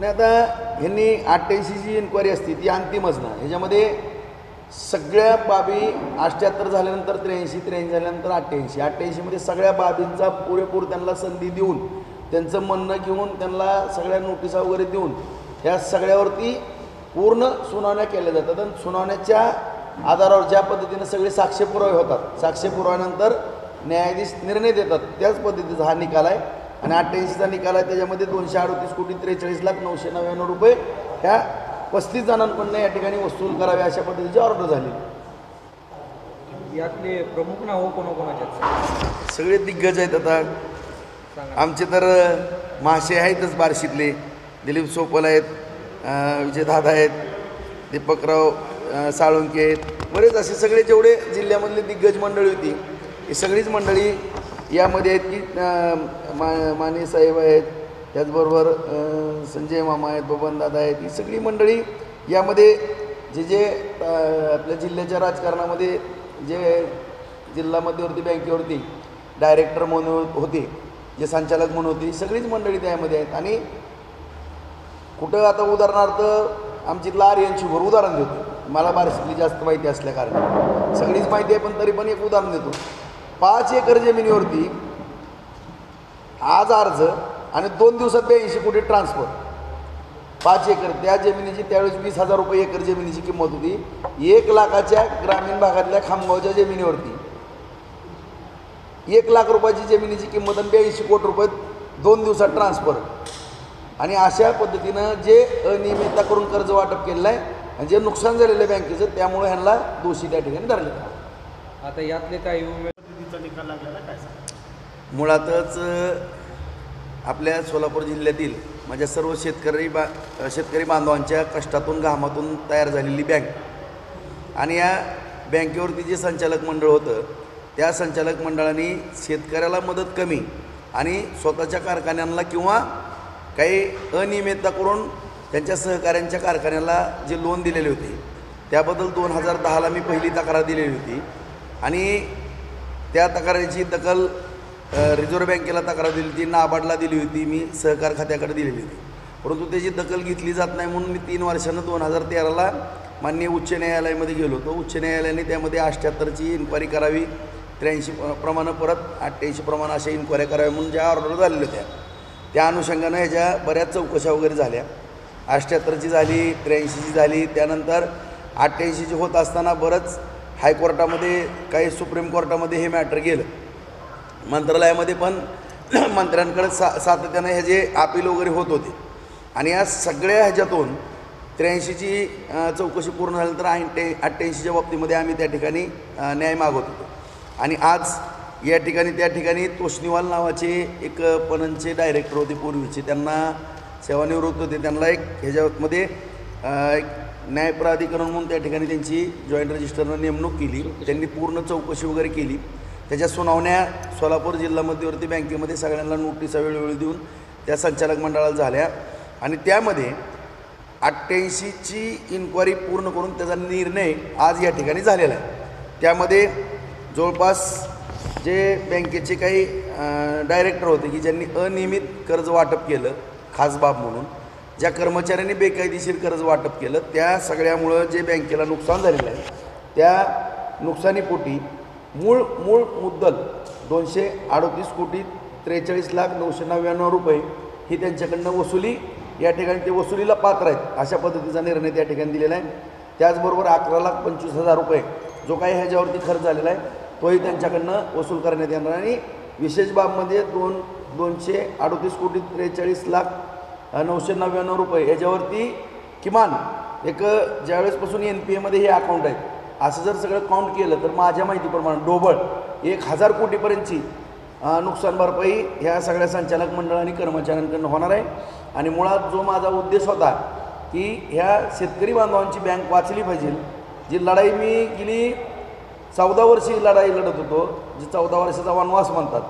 नाही आता ह्यांनी अठ्ठ्याऐंशी जी इन्क्वायरी असते ती अंतिमच ना ह्याच्यामध्ये सगळ्या बाबी अष्ट्याहत्तर झाल्यानंतर त्र्याऐंशी त्र्याऐंशी झाल्यानंतर अठ्ठ्याऐंशी. अठ्ठ्याऐंशीमध्ये सगळ्या बाबींचा पुरेपूर त्यांना संधी देऊन त्यांचं म्हणणं घेऊन त्यांना सगळ्या नोटिसा वगैरे देऊन ह्या सगळ्यावरती पूर्ण सुनावण्या केल्या जातात. आणि सुनावण्याच्या आधारावर ज्या पद्धतीनं सगळे साक्ष पुरावे होतात साक्ष पुराव्यानंतर न्यायाधीश निर्णय देतात त्याच पद्धतीचा हा निकाल आहे. आणि अठ्ठ्याऐंशीचा निकाल आहे त्याच्यामध्ये दोनशे अडतीस कोटी त्रेचाळीस लाख नऊशे नव्याण्णव रुपये ह्या पस्तीस जणांकडनं या ठिकाणी वसूल करावे अशा पद्धतीची ऑर्डर झाली. यातले प्रमुख नावं कोणाकोणाचे आहेत सगळे दिग्गज आहेत आता. आमचे तर मासे आहेतच बार्शीतले. दिलीप सोपल आहेत अं, विजयदादा आहेत दीपकराव साळुंके आहेत. बरेच असे सगळे जेवढे जिल्ह्यामधले दिग्गज मंडळी होती ही सगळीच मंडळी यामध्ये आहेत की मा माने साहेब आहेत त्याचबरोबर संजय मामा आहेत बबनदादा आहेत ही सगळी मंडळी यामध्ये जे जे आपल्या जिल्ह्याच्या राजकारणामध्ये जे जिल्हा मध्यवर्ती बँकेवरती डायरेक्टर म्हणून होते जे संचालक म्हणून होते सगळीच मंडळी त्यामध्ये आहेत. आणि कुठं आता उदाहरणार्थ आमची आर्यन शुभर उदाहरण देतो. मला बारशीतली जास्त माहिती असल्या कारण सगळीच माहिती आहे पण तरी पण एक उदाहरण देतो. पाच एकर जमिनीवरती आज अर्ज आणि दोन दिवसात ब्याऐंशी कोटी ट्रान्सफर. पाच एकर त्या जमिनीची त्यावेळेस वीस हजार रुपये एकर जमिनीची किंमत होती. एक लाखाच्या ग्रामीण भागातल्या खामगावच्या जमिनीवरती. एक लाख रुपयाची जमिनीची किंमत आणि ब्याऐंशी कोटी रुपये दोन दिवसात ट्रान्सफर. आणि अशा पद्धतीनं जे अनियमितता करून कर्ज वाटप केलेलं आहे आणि जे नुकसान झालेलं आहे बँकेचं त्यामुळे ह्यांना दोषी त्या ठिकाणी धरले आता यातले काही उमेद निकाल लागलेला काय मुळातच आपल्या सोलापूर जिल्ह्यातील माझ्या सर्व शेतकरी बा शेतकरी बांधवांच्या कष्टातून घामातून तयार झालेली बँक आणि या बँकेवरती जे संचालक मंडळ होतं त्या संचालक मंडळाने शेतकऱ्याला मदत कमी आणि स्वतःच्या कारखान्यांना किंवा काही अनियमितता करून त्यांच्या सहकाऱ्यांच्या कारखान्याला जे लोन दिलेले होते त्याबद्दल दोन हजार दहाला मी पहिली तक्रार दिलेली होती. आणि त्या तक्रारीची दखल रिझर्व्ह बँकेला तक्रार दिली होती नाबार्डला दिली होती मी सहकार खात्याकडे दिलेली होती. परंतु त्याची दखल घेतली जात नाही म्हणून मी तीन वर्षानं दोन हजार तेराला माननीय उच्च न्यायालयामध्ये गेलो होतो. उच्च न्यायालयाने त्यामध्ये अठ्ठ्याहत्तरची इन्क्वायरी करावी त्र्याऐंशी प्रमाणं परत अठ्ठ्याऐंशी प्रमाण अशा इन्क्वायऱ्या कराव्या म्हणून ज्या ऑर्डर झालेल्या होत्या. त्या अनुषंगानं ह्याच्या बऱ्याच चौकशा वगैरे झाल्या. अठ्ठ्याहत्तरची झाली त्र्याऐंशीची झाली त्यानंतर अठ्ठ्याऐंशीची होत असताना बरंच हायकोर्टामध्ये काही सुप्रीम कोर्टामध्ये हे मॅटर गेलं. मंत्रालयामध्ये पण मंत्र्यांकडे सा सातत्यानं हे जे अपील वगैरे होत होते. आणि या सगळ्या ह्याच्यातून त्र्याऐंशीची चौकशी पूर्ण झाल्यानंतर ऐंटे अठ्ठ्याऐंशीच्या बाबतीमध्ये आम्ही त्या ठिकाणी न्याय मागवत होतो. आणि आज या ठिकाणी त्या ठिकाणी तोष्णीवाल नावाचे एक पणनचे डायरेक्टर होते पूर्वीचे. त्यांना सेवानिवृत्त होते. त्यांना एक ह्याच्यामध्ये एक न्याय प्राधिकरण म्हणून त्या ठिकाणी त्यांची जॉईंट रजिस्टरनं नेमणूक केली. त्यांनी पूर्ण चौकशी वगैरे केली. त्याच्या सुनावण्या सोलापूर जिल्हा मध्यवर्ती बँकेमध्ये सगळ्यांना नोटिसा वेळोवेळी देऊन त्या संचालक मंडळाला झाल्या. आणि त्यामध्ये अठ्ठ्याऐंशीची इन्क्वायरी पूर्ण करून त्याचा निर्णय आज या ठिकाणी झालेला आहे. त्यामध्ये जवळपास जे बँकेचे काही डायरेक्टर होते की ज्यांनी अनियमित कर्ज वाटप केलं खास बाब म्हणून ज्या कर्मचाऱ्यांनी बेकायदेशीर कर्ज वाटप केलं त्या सगळ्यामुळं जे बँकेला नुकसान झालेलं आहे त्या नुकसानीपोटी मूळ मूळ मुद्दल दोनशे अडतीस कोटी त्रेचाळीस लाख नऊशे नव्याण्णव रुपये ही त्यांच्याकडनं वसुली या ठिकाणी ते वसुलीला पात्र आहेत अशा पद्धतीचा निर्णय त्या ठिकाणी दिलेला आहे. त्याचबरोबर अकरा लाख पंचवीस हजार रुपये जो काही ह्याच्यावरती खर्च झालेला आहे तोही त्यांच्याकडनं वसूल करण्यात येणार आणि विशेष बाबमध्ये दोन दोनशे अडतीस कोटी त्रेचाळीस लाख नऊशे नव्याण्णव रुपये. याच्यावरती किमान एक ज्यावेळेसपासून एन पी एमध्ये हे अकाउंट आहेत असं जर सगळं काउंट केलं तर माझ्या माहितीप्रमाणे डोबळ एक हजार कोटीपर्यंतची नुकसान भरपाई ह्या सगळ्या संचालक मंडळ आणि कर्मचाऱ्यांकडून होणार आहे. आणि मुळात जो माझा उद्देश होता की ह्या शेतकरी बांधवांची बँक वाचली पाहिजे. जी लढाई मी गेली चौदा वर्षी लढाई लढत होतो जी चौदा वर्षाचा वनवास म्हणतात.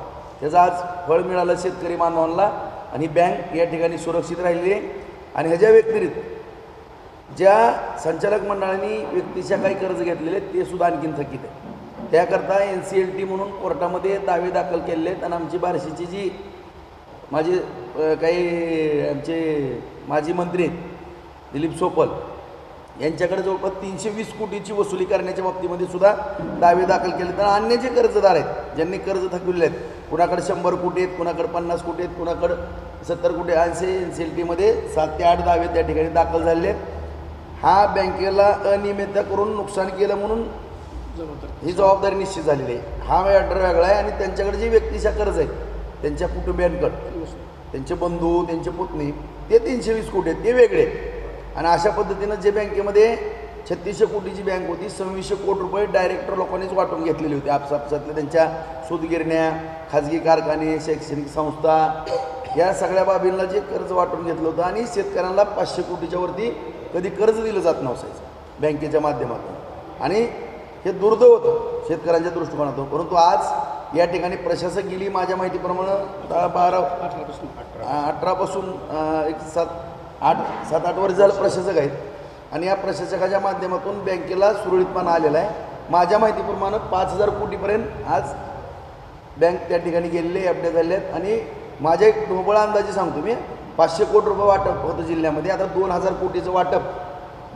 त्याचं आज फळ मिळालं शेतकरी बांधवांना. आणि बँक या ठिकाणी सुरक्षित राहिली आहे. आणि ह्याच्या व्यतिरिक्त ज्या संचालक मंडळांनी व्यक्तीच्या काही कर्ज घेतलेले आहेत ते सुद्धा आणखीन थकीत आहे त्याकरता एन सी एल टी म्हणून कोर्टामध्ये दावे दाखल केलेले आहेत. आणि आमची बार्शीची जी माझी काही आमचे माजी मंत्री आहेत दिलीप सोपल यांच्याकडे जवळपास तीनशे वीस कोटीची वसुली करण्याच्या बाबतीमध्ये सुद्धा दावे दाखल केले. तर अन्य जे कर्जदार आहेत ज्यांनी कर्ज थकविले आहेत. कुणाकडे शंभर कोटी आहेत कुणाकडे पन्नास कोटी आहेत कुणाकडे सत्तर कोटी ऐंशी एन सी एल टीमध्ये सात ते आठ दावे त्या ठिकाणी दाखल झालेले आहेत. हा बँकेला अनियमितता करून नुकसान केलं म्हणून ही जबाबदारी निश्चित झालेली आहे. हा मॅटर वेगळा आहे आणि त्यांच्याकडे जे व्यक्तीच्या कर्ज आहे त्यांच्या कुटुंबियांकडे त्यांचे बंधू त्यांचे पुतणी ते तीनशे वीस कोटी आहेत ते वेगळे आहेत. आणि अशा पद्धतीनं जे बँकेमध्ये छत्तीसशे कोटीची बँक होती सव्वीसशे कोटी रुपये डायरेक्टर लोकांनीच वाटून घेतलेली होती. आपसापसातल्या त्यांच्या सूतगिरण्या खाजगी कारखाने शैक्षणिक संस्था या सगळ्या बाबींना जे कर्ज वाटून घेतलं होतं आणि शेतकऱ्यांना पाचशे कोटीच्या वरती कधी कर्ज दिलं जात नसायचं बँकेच्या माध्यमातून. आणि हे दुर्दैव होतं शेतकऱ्यांच्या दृष्टिकोनातून. परंतु आज या ठिकाणी प्रशासक गेली माझ्या माहितीप्रमाणे दहा बारा अठरापासून अ, एक सात आठ सात आठ वर्ष झालं प्रशासक आहेत. आणि या प्रशासकाच्या माध्यमातून बँकेला सुरळीतपणा आलेला आहे. माझ्या माहितीप्रमाणे पाच हजार कोटीपर्यंत आज बँक त्या ठिकाणी गेलेले अपडेट झाले आहेत. आणि माझ्या एक ढोबळ अंदाजे सांगतो मी पाचशे कोटी रुपये वाटप होतं जिल्ह्यामध्ये. आता दोन हजार कोटीचं वाटप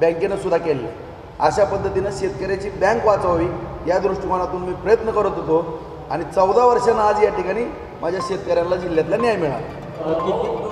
बँकेनं सुद्धा केलेलं आहे. अशा पद्धतीनं शेतकऱ्याची बँक वाचवावी या दृष्टिकोनातून मी प्रयत्न करत होतो. आणि चौदा वर्षानं आज या ठिकाणी माझ्या शेतकऱ्यांना जिल्ह्यातला न्याय मिळाला.